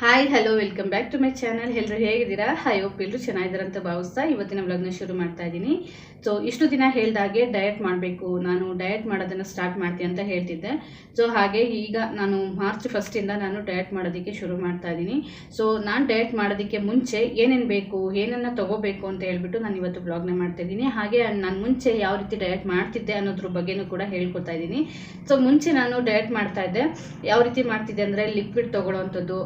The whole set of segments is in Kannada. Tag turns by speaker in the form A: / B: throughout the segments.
A: Hi hello welcome back to my channel ಎಲ್ಲರೂ ಹೇಗಿದ್ದೀರಾ? ಹೈ ಹೋಪ್ ಎಲ್ಲರೂ ಚೆನ್ನಾಗಿದ್ದಾರೆ ಅಂತ ಭಾವಿಸ್ತಾ ಇವತ್ತಿನ ವ್ಲಾಗ್ನ ಶುರು ಮಾಡ್ತಾ ಇದ್ದೀನಿ. ಸೊ ಇಷ್ಟು ದಿನ ಹೇಳ್ದಾಗೆ ಡಯಟ್ ಮಾಡಬೇಕು. ನಾನು ಡಯಟ್ ಮಾಡೋದನ್ನು ಸ್ಟಾರ್ಟ್ ಮಾಡ್ತೀನಿ ಅಂತ ಹೇಳ್ತಿದ್ದೆ. ಸೊ ಹಾಗೆ ಈಗ ನಾನು ಮಾರ್ಚ್ ಫಸ್ಟಿಂದ ನಾನು ಡಯಟ್ ಮಾಡೋದಕ್ಕೆ ಶುರು ಮಾಡ್ತಾ ಇದ್ದೀನಿ. ಸೊ ನಾನು ಡಯಟ್ ಮಾಡೋದಕ್ಕೆ ಮುಂಚೆ ಏನೇನು ಬೇಕು, ಏನನ್ನು ತಗೋಬೇಕು ಅಂತ ಹೇಳ್ಬಿಟ್ಟು ನಾನು ಇವತ್ತು ಬ್ಲಾಗ್ನ ಮಾಡ್ತಾ ಇದ್ದೀನಿ. ಹಾಗೆ ನಾನು ಮುಂಚೆ ಯಾವ ರೀತಿ ಡಯಟ್ ಮಾಡ್ತಿದ್ದೆ ಅನ್ನೋದ್ರ ಬಗ್ಗೆನೂ ಕೂಡ ಹೇಳ್ಕೊತಾ ಇದ್ದೀನಿ. ಸೊ ಮುಂಚೆ ನಾನು ಡಯಟ್ ಮಾಡ್ತಾ ಇದ್ದೆ. ಯಾವ ರೀತಿ ಮಾಡ್ತಿದ್ದೆ ಅಂದರೆ ಲಿಕ್ವಿಡ್ ತೊಗೊಳ್ಳೋವಂಥದ್ದು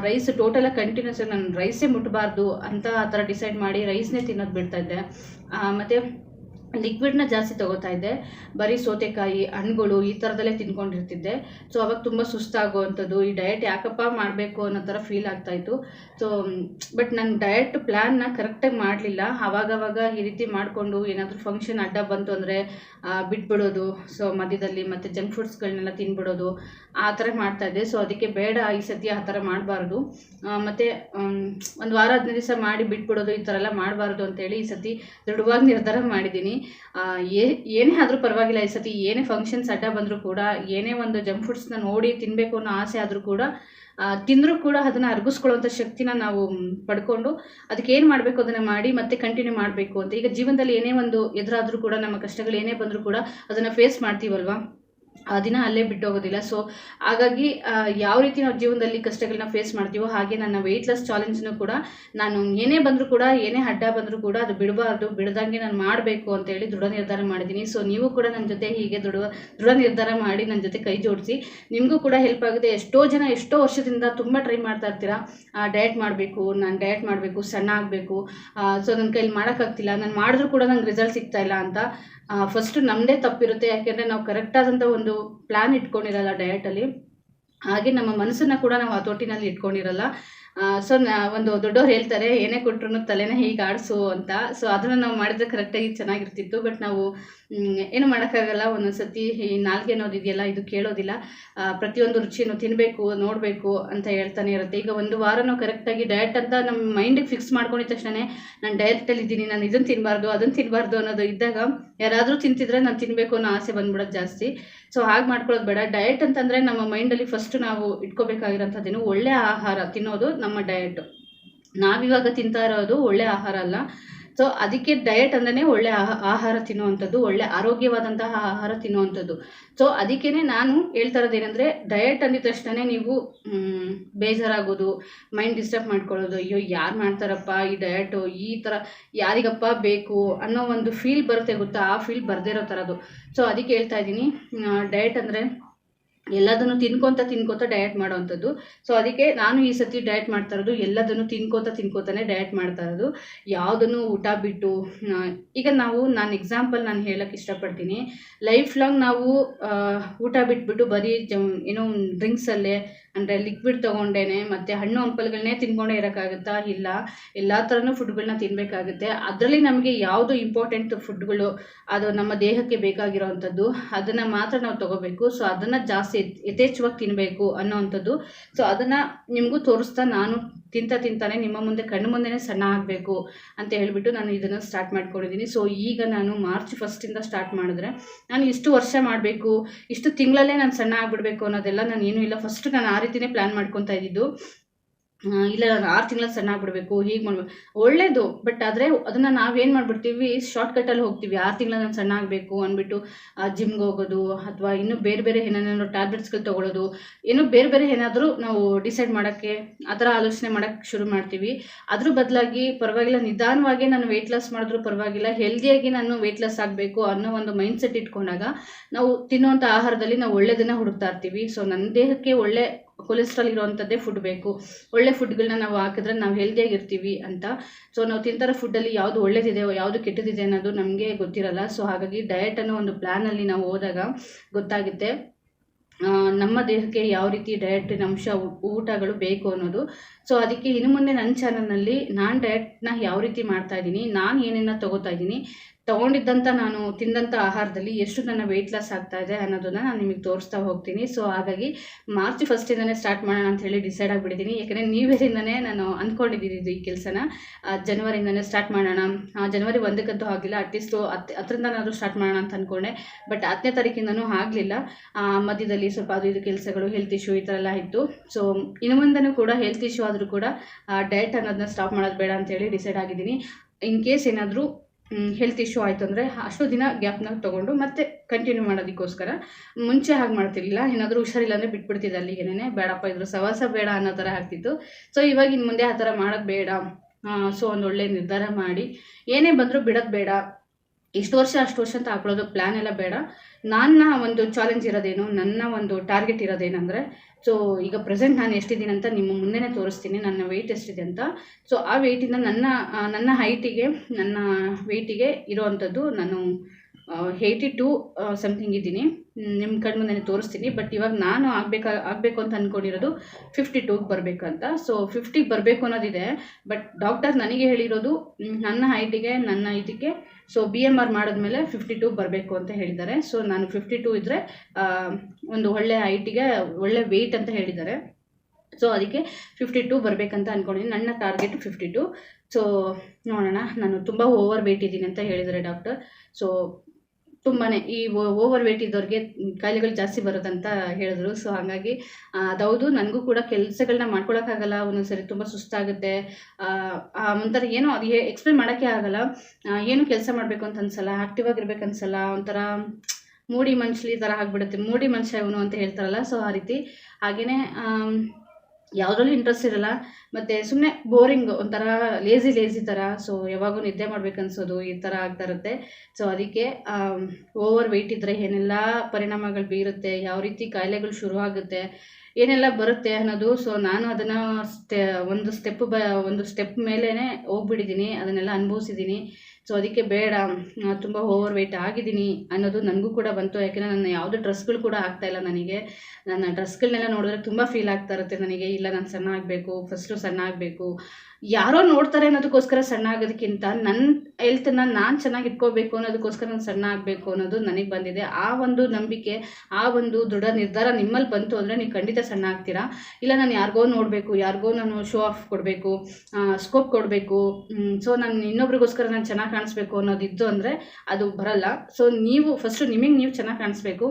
A: ರೈಸ್ ಟೋಟಲಾಗಿ ಕಂಟಿನ್ಯೂಸ್ ನಾನು ರೈಸೇ ಮುಟ್ಟಬಾರ್ದು ಅಂತ ಆ ಥರ ಡಿಸೈಡ್ ಮಾಡಿ ರೈಸ್ನೇ ತಿನ್ನೋದು ಬಿಡ್ತಾ ಇದ್ದೆ. ಆ, ಮತ್ತೆ ಲಿಕ್ವಿಡ್ನ ಜಾಸ್ತಿ ತಗೋತಾ ಇದ್ದೆ. ಬರೀ ಸೌತೆಕಾಯಿ, ಹಣ್ಣುಗಳು ಈ ಥರದಲ್ಲೇ ತಿನ್ಕೊಂಡಿರ್ತಿದ್ದೆ. ಸೊ ಅವಾಗ ತುಂಬ ಸುಸ್ತಾಗುವಂಥದ್ದು ಈ ಡಯಟ್ ಯಾಕಪ್ಪ ಮಾಡಬೇಕು ಅನ್ನೋ ಥರ ಫೀಲ್ ಆಗ್ತಾಯಿತ್ತು ಸೊ ಬಟ್ ನನ್ನ ಡಯಟ್ ಪ್ಲ್ಯಾನ್ನ ಕರೆಕ್ಟಾಗಿ ಮಾಡಲಿಲ್ಲ. ಆವಾಗವಾಗ ಈ ರೀತಿ ಮಾಡಿಕೊಂಡು ಏನಾದರೂ ಫಂಕ್ಷನ್ ಅಡ್ಡ ಬಂತು ಅಂದರೆ ಬಿಟ್ಬಿಡೋದು. ಸೊ ಮಧ್ಯದಲ್ಲಿ ಮತ್ತು ಜಂಕ್ ಫುಡ್ಸ್ಗಳನ್ನೆಲ್ಲ ತಿನ್ಬಿಡೋದು. ಆ ಥರ ಮಾಡ್ತಾಯಿದ್ದೆ ಸೊ ಅದಕ್ಕೆ ಬೇಡ ಈ ಸತಿ ಆ ಥರ ಮಾಡಬಾರ್ದು. ಮತ್ತು ಒಂದು ವಾರ ಹದಿನೈದು ದಿವಸ ಮಾಡಿ ಬಿಟ್ಬಿಡೋದು ಈ ಥರ ಎಲ್ಲ ಮಾಡಬಾರ್ದು ಅಂತೇಳಿ ಈ ಸತಿ ದೃಢವಾಗಿ ನಿರ್ಧಾರ ಮಾಡಿದ್ದೀನಿ. ಏನೇ ಆದರೂ ಪರವಾಗಿಲ್ಲ ಈ ಸತಿ ಏನೇ ಫಂಕ್ಷನ್ಸ್ ಅಡ್ಡ ಬಂದರೂ ಕೂಡ, ಏನೇ ಒಂದು ಜಂಕ್ ಫುಡ್ಸ್ನ ನೋಡಿ ತಿನ್ನಬೇಕು ಅನ್ನೋ ಆಸೆ ಆದರೂ ಕೂಡ ತಿಂದರೂ ಕೂಡ ಅದನ್ನು ಅರ್ಗಿಸ್ಕೊಳ್ಳೋಂಥ ಶಕ್ತಿನ ನಾವು ಪಡ್ಕೊಂಡು ಅದಕ್ಕೆ ಏನು ಮಾಡಬೇಕು ಅದನ್ನು ಮಾಡಿ ಮತ್ತೆ ಕಂಟಿನ್ಯೂ ಮಾಡಬೇಕು ಅಂತ. ಈಗ ಜೀವನದಲ್ಲಿ ಏನೇ ಒಂದು ಎದುರಾದರೂ ಕೂಡ, ನಮ್ಮ ಕಷ್ಟಗಳು ಏನೇ ಬಂದರೂ ಕೂಡ ಅದನ್ನು ಫೇಸ್ ಮಾಡ್ತೀವಲ್ವಾ? ಆ ದಿನ ಅಲ್ಲೇ ಬಿಟ್ಟೋಗೋದಿಲ್ಲ. ಸೊ ಹಾಗಾಗಿ ಯಾವ ರೀತಿ ನಾವು ಜೀವನದಲ್ಲಿ ಕಷ್ಟಗಳನ್ನ ಫೇಸ್ ಮಾಡ್ತೀವೋ ಹಾಗೆ ನನ್ನ ವೆಯ್ಟ್ ಲಾಸ್ ಚಾಲೆಂಜ್ನೂ ಕೂಡ ನಾನು ಏನೇ ಬಂದರೂ ಕೂಡ, ಏನೇ ಅಡ್ಡ ಬಂದರೂ ಕೂಡ ಅದು ಬಿಡಬಾರ್ದು, ಬಿಡದಂಗೆ ನಾನು ಮಾಡಬೇಕು ಅಂತೇಳಿ ದೃಢ ನಿರ್ಧಾರ ಮಾಡಿದ್ದೀನಿ. ಸೊ ನೀವು ಕೂಡ ನನ್ನ ಜೊತೆ ಹೀಗೆ ದೃಢ ದೃಢ ನಿರ್ಧಾರ ಮಾಡಿ ನನ್ನ ಜೊತೆ ಕೈ ಜೋಡಿಸಿ. ನಿಮಗೂ ಕೂಡ ಹೆಲ್ಪ್ ಆಗುತ್ತೆ. ಎಷ್ಟೋ ಜನ ಎಷ್ಟೋ ವರ್ಷದಿಂದ ತುಂಬ ಟ್ರೈ ಮಾಡ್ತಾ ಇರ್ತೀರಾ. ಡಯಟ್ ಮಾಡಬೇಕು, ನಾನು ಡಯಟ್ ಮಾಡಬೇಕು, ಸಣ್ಣ ಆಗಬೇಕು. ಸೊ ನನ್ನ ಕೈಲಿ ಮಾಡೋಕ್ಕಾಗ್ತಿಲ್ಲ. ನಾನು ಮಾಡಿದ್ರೂ ಕೂಡ ನಂಗೆ ರಿಸಲ್ಟ್ ಸಿಗ್ತಾ ಇಲ್ಲ ಅಂತ. ಫಸ್ಟ್ ನಮ್ಮದೇ ತಪ್ಪಿರುತ್ತೆ. ಯಾಕೆಂದರೆ ನಾವು ಕರೆಕ್ಟಾದಂಥ ಒಂದು ಪ್ಲ್ಯಾನ್ ಇಟ್ಕೊಂಡಿರಲ್ಲ ಡಯಟಲ್ಲಿ ಹಾಗೆ ನಮ್ಮ ಮನಸ್ಸನ್ನು ಕೂಡ ನಾವು ಹತೋಟಿನಲ್ಲಿ ಇಟ್ಕೊಂಡಿರಲ್ಲ. ಸೊ ಒಂದು ದೊಡ್ಡವ್ರು ಹೇಳ್ತಾರೆ, ಏನೇ ಕೊಟ್ರು ತಲೆನೇ ಹೀಗೆ ಆಡಿಸು ಅಂತ. ಸೊ ಅದನ್ನು ನಾವು ಮಾಡಿದ್ರೆ ಕರೆಕ್ಟಾಗಿ ಚೆನ್ನಾಗಿರ್ತಿತ್ತು. ಬಟ್ ನಾವು ಏನು ಮಾಡೋಕ್ಕಾಗಲ್ಲ. ಒಂದೊಂದು ಸತಿ ಈ ನಾಲ್ಗೆ ಅನ್ನೋದಿದೆಯಲ್ಲ, ಇದು ಕೇಳೋದಿಲ್ಲ. ಪ್ರತಿಯೊಂದು ರುಚಿನೂ ತಿನ್ನಬೇಕು ನೋಡಬೇಕು ಅಂತ ಹೇಳ್ತಾನೆ ಇರುತ್ತೆ. ಈಗ ಒಂದು ವಾರ ನಾವು ಕರೆಕ್ಟಾಗಿ ಡಯಟ್ ಅಂತ ನಮ್ಮ ಮೈಂಡಿಗೆ ಫಿಕ್ಸ್ ಮಾಡ್ಕೊಂಡಿದ ತಕ್ಷಣ ನಾನು ಡಯಟಲ್ಲಿ ಇದ್ದೀನಿ, ನಾನು ಇದನ್ನು ತಿನ್ನಬಾರ್ದು ಅದನ್ನು ತಿನ್ನಬಾರ್ದು ಅನ್ನೋದು ಇದ್ದಾಗ ಯಾರಾದರೂ ತಿಂತಿದ್ರೆ ನಾನು ತಿನ್ನಬೇಕು ಅನ್ನೋ ಆಸೆ ಬಂದ್ಬಿಡೋದು ಜಾಸ್ತಿ. ಸೊ ಹಾಗೆ ಮಾಡ್ಕೊಳ್ಳೋದು ಬೇಡ. ಡಯಟ್ ಅಂತಂದರೆ ನಮ್ಮ ಮೈಂಡಲ್ಲಿ ಫಸ್ಟ್ ನಾವು ಇಟ್ಕೋಬೇಕಾಗಿರೋಂಥದ್ದೇನು ಒಳ್ಳೆ ಆಹಾರ ತಿನ್ನೋದು ನಮ್ಮ ಡಯಟ್ ನಾವಿವಾಗ ತಿಂತಾ ಇರೋದು ಒಳ್ಳೆ ಆಹಾರ ಅಲ್ಲ. ಸೊ ಅದಕ್ಕೆ ಡಯಟ್ ಅಂದ್ರೆ ಒಳ್ಳೆ ಆಹ- ಆಹಾರ ತಿನ್ನುವಂಥದ್ದು, ಒಳ್ಳೆ ಆರೋಗ್ಯವಾದಂತಹ ಆಹಾರ ತಿನ್ನುವಂಥದ್ದು. ಸೊ ಅದಕ್ಕೇನೆ ನಾನು ಹೇಳ್ತಾ ಇರೋದು ಏನಂದರೆ ಡಯಟ್ ಅಂದಿದ ತಕ್ಷಣ ನೀವು ಬೇಜಾರಾಗೋದು ಮೈಂಡ್ ಡಿಸ್ಟರ್ಬ್ ಮಾಡ್ಕೊಳ್ಳೋದು, ಅಯ್ಯೋ, ಯಾರು ಮಾಡ್ತಾರಪ್ಪ ಈ ಡಯಟು ಈ ಥರ ಯಾರಿಗಪ್ಪ ಬೇಕು? ಅನ್ನೋ ಒಂದು ಫೀಲ್ ಬರುತ್ತೆ ಗೊತ್ತಾ? ಆ ಫೀಲ್ ಬರದೇ ಇರೋ ಥರದ್ದು ಸೊ ಅದಕ್ಕೆ ಹೇಳ್ತಾ ಇದ್ದೀನಿ ಡಯಟ್ ಅಂದರೆ ಎಲ್ಲದನ್ನು ತಿನ್ಕೊತ ತಿನ್ಕೋತ ಡಯಟ್ ಮಾಡೋವಂಥದ್ದು. ಸೊ ಅದಕ್ಕೆ ನಾನು ಈ ಸತಿ ಡಯಟ್ ಮಾಡ್ತಾ ಇರೋದು, ಎಲ್ಲದನ್ನು ತಿನ್ಕೋತ ತಿನ್ಕೋತಾನೆ ಡಯಟ್ ಮಾಡ್ತಾ ಇರೋದು. ಯಾವುದನ್ನು ಊಟ ಬಿಟ್ಟು ಈಗ ನಾವು, ನಾನು ಎಕ್ಸಾಂಪಲ್ ನಾನು ಹೇಳಕ್ಕೆ ಇಷ್ಟಪಡ್ತೀನಿ. ಲೈಫ್ ಲಾಂಗ್ ನಾವು ಊಟ ಬಿಟ್ಬಿಟ್ಟು ಬರೀ ಜಮ್, ಏನೋ ಡ್ರಿಂಕ್ಸಲ್ಲೇ ಅಂದರೆ ಲಿಕ್ವಿಡ್ ತಗೊಂಡೇನೆ, ಮತ್ತು ಹಣ್ಣು ಹಂಪಲುಗಳನ್ನೇ ತಿನ್ಕೊಂಡೇ ಇರೋಕ್ಕಾಗುತ್ತಾ? ಇಲ್ಲ. ಎಲ್ಲ ಥರನೂ ಫುಡ್ಗಳನ್ನ ತಿನ್ನಬೇಕಾಗುತ್ತೆ ಅದರಲ್ಲಿ ನಮಗೆ ಯಾವುದು ಇಂಪಾರ್ಟೆಂಟ್ ಫುಡ್ಗಳು ಅದು ನಮ್ಮ ದೇಹಕ್ಕೆ ಬೇಕಾಗಿರೋವಂಥದ್ದು ಅದನ್ನು ಮಾತ್ರ ನಾವು ತಗೋಬೇಕು. ಸೊ ಅದನ್ನು ಜಾಸ್ತಿ ಯಥ್- ಯಥೇಚ್ಛವಾಗಿ ತಿನ್ನಬೇಕು ಅನ್ನೋವಂಥದ್ದು ಸೊ ಅದನ್ನು ನಿಮಗೂ ತೋರಿಸ್ತಾ ನಾನು ತಿಂತ ತಿಂತಾನೆ ನಿಮ್ಮ ಮುಂದೆ, ಕಣ್ಣು ಮುಂದೆನೇ ಸಣ್ಣ ಆಗಬೇಕು ಅಂತ ಹೇಳಿಬಿಟ್ಟು ನಾನು ಇದನ್ನು ಸ್ಟಾರ್ಟ್ ಮಾಡ್ಕೊಂಡಿದ್ದೀನಿ. ಸೊ ಈಗ ನಾನು ಮಾರ್ಚ್ ಫಸ್ಟಿಂದ ಸ್ಟಾರ್ಟ್ ಮಾಡಿದ್ರೆ ನಾನು ಇಷ್ಟು ವರ್ಷ ಮಾಡಬೇಕು, ಇಷ್ಟು ತಿಂಗಳಲ್ಲೇ ನಾನು ಸಣ್ಣ ಆಗಿಬಿಡ್ಬೇಕು ಅನ್ನೋದೆಲ್ಲ ನಾನು ಏನೂ ಇಲ್ಲ. ಫಸ್ಟ್ ನಾನು ಆ ರೀತಿಯೇ ಪ್ಲ್ಯಾನ್ ಮಾಡ್ಕೊತಾ ಇದ್ದಿದ್ದು. ಇಲ್ಲ ಆರು ತಿಂಗಳ ಸಣ್ಣ ಆಗ್ಬಿಡ್ಬೇಕು ಹೀಗೆ ಮಾಡ್ಬೇಕು ಒಳ್ಳೇದು, ಬಟ್ ಆದರೆ ಅದನ್ನು ನಾವೇನು ಮಾಡ್ಬಿಡ್ತೀವಿ ಶಾರ್ಟ್ ಕಟ್ಟಲ್ಲಿ ಹೋಗ್ತೀವಿ. ಆರು ತಿಂಗಳ ನಾನು ಸಣ್ಣ ಆಗಬೇಕು ಅಂದ್ಬಿಟ್ಟು ಜಿಮ್ಗೆ ಹೋಗೋದು, ಅಥವಾ ಇನ್ನೂ ಬೇರೆ ಬೇರೆ ಏನೇನೋ ಟ್ಯಾಬ್ಲೆಟ್ಸ್ಗಳು ತಗೊಳ್ಳೋದು ಏನೋ ಬೇರೆ ಬೇರೆ ಏನಾದರೂ ನಾವು ಡಿಸೈಡ್ ಮಾಡೋಕ್ಕೆ, ಆ ಥರ ಆಲೋಚನೆ ಮಾಡೋಕ್ಕೆ ಶುರು ಮಾಡ್ತೀವಿ. ಅದ್ರ ಬದಲಾಗಿ ಪರವಾಗಿಲ್ಲ, ನಿಧಾನವಾಗಿ ನಾನು ವೆಯ್ಟ್ ಲಾಸ್ ಮಾಡಿದ್ರೂ ಪರವಾಗಿಲ್ಲ ಹೆಲ್ದಿಯಾಗಿ ನಾನು ವೆಯ್ಟ್ ಲಾಸ್ ಆಗಬೇಕು ಅನ್ನೋ ಒಂದು ಮೈಂಡ್ ಸೆಟ್ ಇಟ್ಕೊಂಡಾಗ, ನಾವು ತಿನ್ನುವಂಥ ಆಹಾರದಲ್ಲಿ ನಾವು ಒಳ್ಳೆಯದನ್ನು ಹುಡುಕ್ತಾ ಇರ್ತೀವಿ. ಸೊ ನನ್ನ ದೇಹಕ್ಕೆ ಒಳ್ಳೆ ಕೊಲೆಸ್ಟ್ರಾಲ್ ಇರುವಂಥದ್ದೇ ಫುಡ್ ಬೇಕು. ಒಳ್ಳೆ ಫುಡ್ಗಳನ್ನ ನಾವು ಹಾಕಿದ್ರೆ ನಾವು ಹೆಲ್ದಿಯಾಗಿರ್ತೀವಿ ಅಂತ. ಸೊ ನಾವು ತಿಂತಾರೋ ಫುಡ್ಡಲ್ಲಿ ಯಾವುದು ಒಳ್ಳೇದಿದೆ ಯಾವುದು ಕೆಟ್ಟದಿದೆ ಅನ್ನೋದು ನಮಗೆ ಗೊತ್ತಿರಲ್ಲ. ಸೊ ಹಾಗಾಗಿ ಡಯಟ್ ಅನ್ನೋ ಒಂದು ಪ್ಲ್ಯಾನಲ್ಲಿ ನಾವು ಹೋದಾಗ ಗೊತ್ತಾಗುತ್ತೆ ನಮ್ಮ ದೇಹಕ್ಕೆ ಯಾವ ರೀತಿ ಡಯಟಿನ ಅಂಶ ಊಟಗಳು ಬೇಕು ಅನ್ನೋದು. ಸೊ ಅದಕ್ಕೆ ಇನ್ನು ಮುಂದೆ ನನ್ನ ಚಾನಲ್ನಲ್ಲಿ ನಾನು ಡಯಟ್ನ ಯಾವ ರೀತಿ ಮಾಡ್ತಾ ಇದ್ದೀನಿ, ನಾನು ಏನೇನ ತಗೋತಾ ಇದ್ದೀನಿ ತಗೊಂಡಿದ್ದಂಥ ನಾನು ತಿಂದಂಥ ಆಹಾರದಲ್ಲಿ ಎಷ್ಟು ನನ್ನ ವೆಯ್ಟ್ ಲಾಸ್ ಆಗ್ತಾ ಇದೆ ಅನ್ನೋದನ್ನು ನಾನು ನಿಮಗೆ ತೋರಿಸ್ತಾ ಹೋಗ್ತೀನಿ. ಸೊ ಹಾಗಾಗಿ ಮಾರ್ಚ್ ಫಸ್ಟಿಂದನೇ ಸ್ಟಾರ್ಟ್ ಮಾಡೋಣ ಅಂತ ಹೇಳಿ ಡಿಸೈಡ್ ಆಗಿಬಿಟ್ಟಿದ್ದೀನಿ ಯಾಕಂದರೆ ನೀವೇರಿಂದನೇ ನಾನು ಅಂದ್ಕೊಂಡಿದ್ದೀನಿ ಇದು ಈ ಕೆಲಸನ. ಜನವರಿಯಿಂದನೇ ಸ್ಟಾರ್ಟ್ ಮಾಡೋಣ. ಜನವರಿ ಒಂದಕ್ಕಂತೂ ಆಗಿಲ್ಲ. ಅಟ್ಲೀಸ್ಟು ಹತ್ತು ಹತ್ತರಿಂದನಾದರೂ ಸ್ಟಾರ್ಟ್ ಮಾಡೋಣ ಅಂತ ಅಂದ್ಕೊಂಡೆ ಬಟ್ ಹತ್ತನೇ ತಾರೀಕಿಂದನೂ ಆಗಲಿಲ್ಲ. ಮಧ್ಯದಲ್ಲಿ ಸ್ವಲ್ಪ ಅದು ಇದು ಕೆಲಸಗಳು ಹೆಲ್ತ್ ಇಶ್ಯೂ ಈ ಥರ ಎಲ್ಲ ಇತ್ತು. ಸೊ ಇನ್ನು ಮುಂದೆನೂ ಕೂಡ ಹೆಲ್ತ್ ಇಶ್ಯೂ ಆದರೂ ಕೂಡ ಡಯಟ್ ಅನ್ನೋದನ್ನ ಸ್ಟಾಪ್ ಮಾಡೋದು ಬೇಡ ಅಂತೇಳಿ ಡಿಸೈಡ್ ಆಗಿದ್ದೀನಿ. ಇನ್ ಕೇಸ್ ಏನಾದರೂ ಹೆಲ್ತ್ ಇಶ್ಯೂ ಆಯಿತು ಅಂದರೆ ಅಷ್ಟು ದಿನ ಗ್ಯಾಪ್ನ ತೊಗೊಂಡು ಮತ್ತೆ ಕಂಟಿನ್ಯೂ ಮಾಡೋದಕ್ಕೋಸ್ಕರ ಮುಂಚೆ ಹಾಗೆ ಮಾಡ್ತಿರ್ಲಿಲ್ಲ. ಏನಾದರೂ ಹುಷಾರಿಲ್ಲ ಅಂದರೆ ಬಿಟ್ಬಿಡ್ತಿದ್ದೆ ಅಲ್ಲಿಗೇನೆ ಬೇಡಪ್ಪ, ಇದ್ರು ಸವಾಸ ಬೇಡ ಅನ್ನೋ ಥರ ಆಗ್ತಿತ್ತು. ಸೊ ಇವಾಗ ಇನ್ನು ಮುಂದೆ ಆ ಥರ ಮಾಡೋದು ಬೇಡ. ಸೊ ಒಂದು ಒಳ್ಳೆ ನಿರ್ಧಾರ ಮಾಡಿ. ಏನೇ ಬಂದರೂ ಬಿಡೋದು ಬೇಡ. ಇಷ್ಟು ವರ್ಷ, ಅಷ್ಟು ವರ್ಷ ಅಂತ ಹಾಕೊಳ್ಳೋದು ಪ್ಲ್ಯಾನ್ ಎಲ್ಲ ಬೇಡ. ನನ್ನ ಒಂದು ಚಾಲೆಂಜ್ ಇರೋದೇನು, ನನ್ನ ಒಂದು ಟಾರ್ಗೆಟ್ ಇರೋದೇನೆಂದರೆ ಸೊ ಈಗ ಪ್ರೆಸೆಂಟ್ ನಾನು ಎಷ್ಟಿದ್ದೀನಿ ಅಂತ ನಿಮ್ಮ ಮುಂದೆನೇ ತೋರಿಸ್ತೀನಿ, ನನ್ನ ವೆಯ್ಟ್ ಎಷ್ಟಿದೆ ಅಂತ. ಸೊ ಆ ವೆಯ್ಟಿಂದ ನನ್ನ ನನ್ನ ಹೈಟಿಗೆ ನನ್ನ ವೆಯ್ಟಿಗೆ ಇರೋವಂಥದ್ದು ನಾನು ಏಯ್ಟಿ ಟು ಸಮಥಿಂಗ್ ಇದ್ದೀನಿ. ನಿಮ್ಮ ಕಣ್ಣು ಮುಂದೆ ತೋರಿಸ್ತೀನಿ ಬಟ್ ಇವಾಗ ನಾನು ಆಗಬೇಕಾ, ಆಗಬೇಕು ಅಂತ ಅಂದ್ಕೊಂಡಿರೋದು ಫಿಫ್ಟಿ ಟೂಗೆ ಬರಬೇಕಂತ ಸೊ ಫಿಫ್ಟಿಗೆ ಬರಬೇಕು ಅನ್ನೋದಿದೆ ಬಟ್ ಡಾಕ್ಟರ್ ನನಗೆ ಹೇಳಿರೋದು ನನ್ನ ಹೈಟಿಗೆ ನನ್ನ ಇದಕ್ಕೆ ಸೊ ಬಿ ಎಂ ಆರ್ ಮಾಡಿದ್ಮೇಲೆ ಫಿಫ್ಟಿ ಟು ಬರಬೇಕು ಅಂತ ಹೇಳಿದ್ದಾರೆ. ಸೊ ನಾನು ಫಿಫ್ಟಿ ಟೂ ಇದ್ದರೆ ಒಂದು ಒಳ್ಳೆ ಹೈಟಿಗೆ ಒಳ್ಳೆ ವೆಯ್ಟ್ ಅಂತ ಹೇಳಿದ್ದಾರೆ. ಸೊ ಅದಕ್ಕೆ ಫಿಫ್ಟಿ ಟೂ ಬರಬೇಕಂತ ಅಂದ್ಕೊಂಡಿದ್ದೀನಿ ನನ್ನ ಟಾರ್ಗೆಟ್ ಫಿಫ್ಟಿ ಟು ಸೊ ನೋಡೋಣ. ನಾನು ತುಂಬ ಓವರ್ ವೆಯ್ಟ್ ಇದ್ದೀನಿ ಅಂತ ಹೇಳಿದ್ದಾರೆ ಡಾಕ್ಟರ್ ಸೊ ತುಂಬಾ ಈ ಓವರ್ ವೇಟ್ ಇದ್ದವ್ರಿಗೆ ಕಾಯಿಲೆಗಳು ಜಾಸ್ತಿ ಬರೋದಂತ ಹೇಳಿದ್ರು. ಸೊ ಹಾಗಾಗಿ ಅದೌದು. ನನಗೂ ಕೂಡ ಕೆಲಸಗಳನ್ನ ಮಾಡ್ಕೊಳಕ್ಕಾಗಲ್ಲ. ಒಂದೊಂದ್ಸರಿ ತುಂಬ ಸುಸ್ತಾಗುತ್ತೆ. ಒಂಥರ ಏನೋ ಅದು ಎಕ್ಸ್ಪ್ಲೇನ್ ಮಾಡೋಕ್ಕೆ ಆಗಲ್ಲ. ಏನು ಕೆಲಸ ಮಾಡಬೇಕು ಅಂತ ಅನ್ಸಲ್ಲ. ಆಕ್ಟಿವ್ ಆಗಿರ್ಬೇಕು ಅನ್ಸಲ್ಲ. ಒಂಥರ ಮೂಡಿ ಮನುಷ್ಯಲಿ ಥರ ಆಗ್ಬಿಡುತ್ತೆ. ಮೂಡಿ ಮನುಷ್ಯ ಇವನು ಅಂತ ಹೇಳ್ತಾರಲ್ಲ. ಸೊ ಆ ರೀತಿ. ಹಾಗೆಯೇ ಯಾವುದ್ರಲ್ಲೂ ಇಂಟ್ರೆಸ್ಟ್ ಇರಲ್ಲ. ಮತ್ತು ಸುಮ್ಮನೆ ಬೋರಿಂಗ್ ಒಂಥರ ಲೇಜಿ ಲೇಜಿ ಥರ ಸೊ ಯಾವಾಗೂ ನಿದ್ದೆ ಮಾಡ್ಬೇಕನ್ಸೋದು ಈ ಥರ ಆಗ್ತಾ ಇರುತ್ತೆ. ಸೊ ಅದಕ್ಕೆ ಓವರ್ ವೆಯ್ಟ್ ಇದ್ದರೆ ಏನೆಲ್ಲ ಪರಿಣಾಮಗಳು ಬೀರುತ್ತೆ, ಯಾವ ರೀತಿ ಕಾಯಿಲೆಗಳು ಶುರುವಾಗುತ್ತೆ ಏನೆಲ್ಲ ಬರುತ್ತೆ ಅನ್ನೋದು. ಸೊ ನಾನು ಅದನ್ನು ಸ್ಟೆ ಒಂದು ಸ್ಟೆಪ್ ಬ, ಒಂದು ಸ್ಟೆಪ್ ಮೇಲೇ ಹೋಗ್ಬಿಟ್ಟಿದ್ದೀನಿ. ಅದನ್ನೆಲ್ಲ ಅನುಭವಿಸಿದ್ದೀನಿ. ಸೊ ಅದಕ್ಕೆ ಬೇಡ ತುಂಬ ಓವರ್ ವೆಯ್ಟ್ ಆಗಿದ್ದೀನಿ ಅನ್ನೋದು ನನಗೂ ಕೂಡ ಬಂತು. ಯಾಕೆಂದರೆ ನನ್ನ ಯಾವುದೇ ಡ್ರೆಸ್ಗಳು ಕೂಡ ಆಗ್ತಾ ಇಲ್ಲ ನನಗೆ. ನನ್ನ ಡ್ರೆಸ್ಗಳನ್ನೆಲ್ಲ ನೋಡಿದ್ರೆ ತುಂಬ ಫೀಲ್ ಆಗ್ತಾ ಇರುತ್ತೆ ನನಗೆ. ಇಲ್ಲ, ನಾನು ಸಣ್ಣ ಆಗಬೇಕು ಫಸ್ಟು ಸಣ್ಣ ಆಗಬೇಕು. ಯಾರೋ ನೋಡ್ತಾರೆ ಅನ್ನೋದಕ್ಕೋಸ್ಕರ ಸಣ್ಣ ಆಗೋದಕ್ಕಿಂತ ನನ್ನ ಹೆಲ್ತನ್ನ ನಾನು ಚೆನ್ನಾಗಿ ಇಟ್ಕೋಬೇಕು ಅನ್ನೋದಕ್ಕೋಸ್ಕರ ನಾನು ಸಣ್ಣ ಆಗಬೇಕು ಅನ್ನೋದು ನನಗೆ ಬಂದಿದೆ. ಆ ಒಂದು ನಂಬಿಕೆ, ಆ ಒಂದು ದೃಢ ನಿರ್ಧಾರ ನಿಮ್ಮಲ್ಲಿ ಬಂತು ಅಂದರೆ ನೀವು ಖಂಡಿತ ಸಣ್ಣ ಆಗ್ತೀರಾ? ಇಲ್ಲ ನಾನು ಯಾರಿಗೋ ನೋಡಬೇಕು, ಯಾರಿಗೋ ನಾನು ಶೋ ಆಫ್ ಕೊಡಬೇಕು ಸ್ಕೋಪ್ ಕೊಡಬೇಕು ಸೊ ನಾನು ಇನ್ನೊಬ್ರಿಗೋಸ್ಕರ ನಾನು ಚೆನ್ನಾಗಿ ಕಾಣಿಸ್ಬೇಕು ಅನ್ನೋದಿದ್ದು ಅಂದರೆ ಅದು ಬರಲ್ಲ. ಸೊ ನೀವು ಫಸ್ಟು ನಿಮಗೆ ನೀವು ಚೆನ್ನಾಗಿ ಕಾಣಿಸ್ಬೇಕು.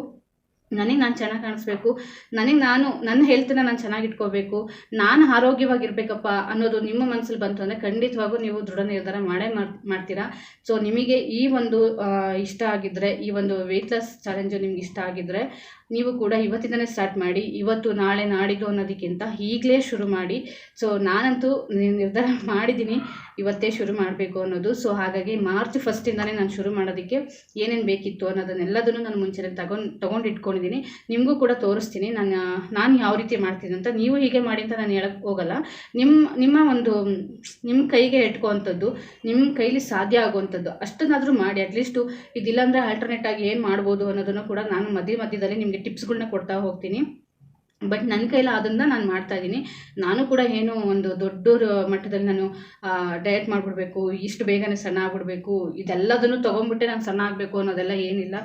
A: ನನಗೆ ನಾನು ಚೆನ್ನಾಗಿ ಕಾಣಿಸ್ಬೇಕು, ನನಗೆ ನಾನು, ನನ್ನ ಹೆಲ್ತನ್ನ ನಾನು ಚೆನ್ನಾಗಿ ಇಟ್ಕೋಬೇಕು, ನಾನು ಆರೋಗ್ಯವಾಗಿರ್ಬೇಕಪ್ಪ ಅನ್ನೋದು ನಿಮ್ಮ ಮನಸ್ಸಲ್ಲಿ ಬಂತು ಅಂದರೆ ಖಂಡಿತವಾಗೂ ನೀವು ದೃಢ ನಿರ್ಧಾರ ಮಾಡೇ ಮಾಡ್, ಮಾಡ್ತೀರಾ. ಸೊ ನಿಮಗೆ ಈ ಒಂದು ಇಷ್ಟ ಆಗಿದ್ದರೆ ಈ ಒಂದು ವೆಯ್ಟ್ ಲಾಸ್ ಚಾಲೆಂಜು ನಿಮ್ಗೆ ಇಷ್ಟ ಆಗಿದ್ದರೆ ನೀವು ಕೂಡ ಇವತ್ತಿಂದನೇ ಸ್ಟಾರ್ಟ್ ಮಾಡಿ, ಇವತ್ತು ನಾಳೆ ನಾಡಿದ್ದು ಅನ್ನೋದಕ್ಕಿಂತ ಈಗಲೇ ಶುರು ಮಾಡಿ. ಸೊ ನಾನಂತೂ ನಿರ್ಧಾರ ಮಾಡಿದ್ದೀನಿ ಇವತ್ತೇ ಶುರು ಮಾಡಬೇಕು ಅನ್ನೋದು. ಸೊ ಹಾಗಾಗಿ ಮಾರ್ಚ್ ಫಸ್ಟಿಂದನೇ ನಾನು ಶುರು ಮಾಡೋದಕ್ಕೆ ಏನೇನು ಬೇಕಿತ್ತು ಅನ್ನೋದನ್ನೆಲ್ಲದನ್ನು ನಾನು ಮುಂಚೆನೇ ತಗೊಂಡು ತೊಗೊಂಡು ಇಟ್ಕೊಂಡಿದ್ದೀನಿ ನಿಮಗೂ ಕೂಡ ತೋರಿಸ್ತೀನಿ. ನಾನು ನಾನು ಯಾವ ರೀತಿ ಮಾಡ್ತೀನಿ ಅಂತ. ನೀವು ಹೀಗೆ ಮಾಡಿ ಅಂತ ನಾನು ಹೇಳಕ್ಕೆ ಹೋಗಲ್ಲ. ನಿಮ್ಮ ನಿಮ್ಮ ಒಂದು ನಿಮ್ಮ ಕೈಗೆ ಇಟ್ಕೋವಂಥದ್ದು ನಿಮ್ಮ ಕೈಲಿ ಸಾಧ್ಯ ಆಗುವಂಥದ್ದು ಅಷ್ಟನ್ನಾದರೂ ಮಾಡಿ ಅಟ್ಲೀಸ್ಟು ಇದಿಲ್ಲಾಂದರೆ ಆಲ್ಟರ್ನೇಟ್ ಆಗಿ ಏನು ಮಾಡ್ಬೋದು ಅನ್ನೋದನ್ನು ಕೂಡ ನಾನು ಮಧ್ಯ ಮಧ್ಯದಲ್ಲಿ ನಿಮಗೆ ಟಿಪ್ಸ್ಗಳನ್ನ ಕೊಡ್ತಾ ಹೋಗ್ತೀನಿ. ಬಟ್ ನನ್ನ ಕೈಲಿ ಅದನ್ನು ನಾನು ಮಾಡ್ತಾ ಇದ್ದೀನಿ ನಾನು ಕೂಡ ಏನು ಒಂದು ದೊಡ್ಡ ಮಟ್ಟದಲ್ಲಿ ನಾನು ಡಯಟ್ ಮಾಡಿಬಿಡ್ಬೇಕು, ಇಷ್ಟು ಬೇಗನೆ ಸಣ್ಣ ಆಗ್ಬಿಡ್ಬೇಕು, ಇದೆಲ್ಲದನ್ನು ತೊಗೊಂಡ್ಬಿಟ್ಟೆ ನಾನು ಸಣ್ಣ ಆಗಬೇಕು ಅನ್ನೋದೆಲ್ಲ ಏನಿಲ್ಲ.